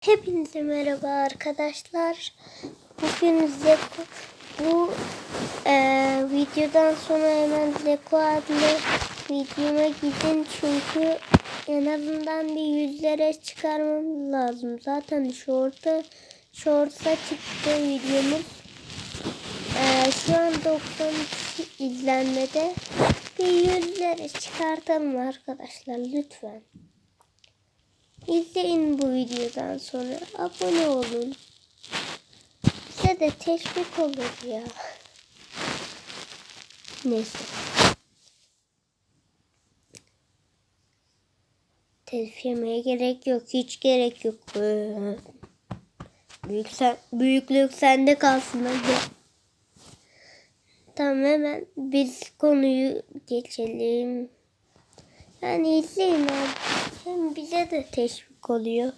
Hepinize merhaba arkadaşlar. Bugün Zeko bu eee, videodan sonra hemen Zeko adlı videoma gidin çünkü en azından bir yüzlere çıkarmamız lazım. Zaten şorta şorta çıktı videomuz. Eee, şu an 92 izlenmede bir yüzlere çıkartalım arkadaşlar lütfen. İzleyin bu videodan sonra. Abone olun. Bize de teşvik olur ya. Neyse. Telif yemeye gerek yok. Hiç gerek yok. Ee, Büyük sen, büyüklük sende kalsın hadi. Tamam hemen biz konuyu geçelim. Yani izleyin abi. Hem bize de teşvik oluyor.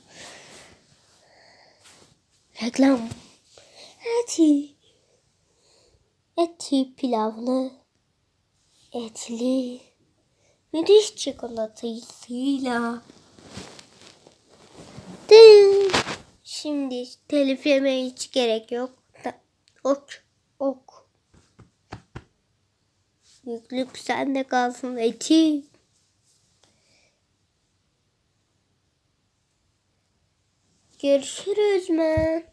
Reklam. Eti. Eti pilavlı. Etli. Müthiş çikolatasıyla. Dın. Şimdi telif yemeye hiç gerek yok. Ok. Ok. Yüklük sende kalsın eti. Görüşürüz men.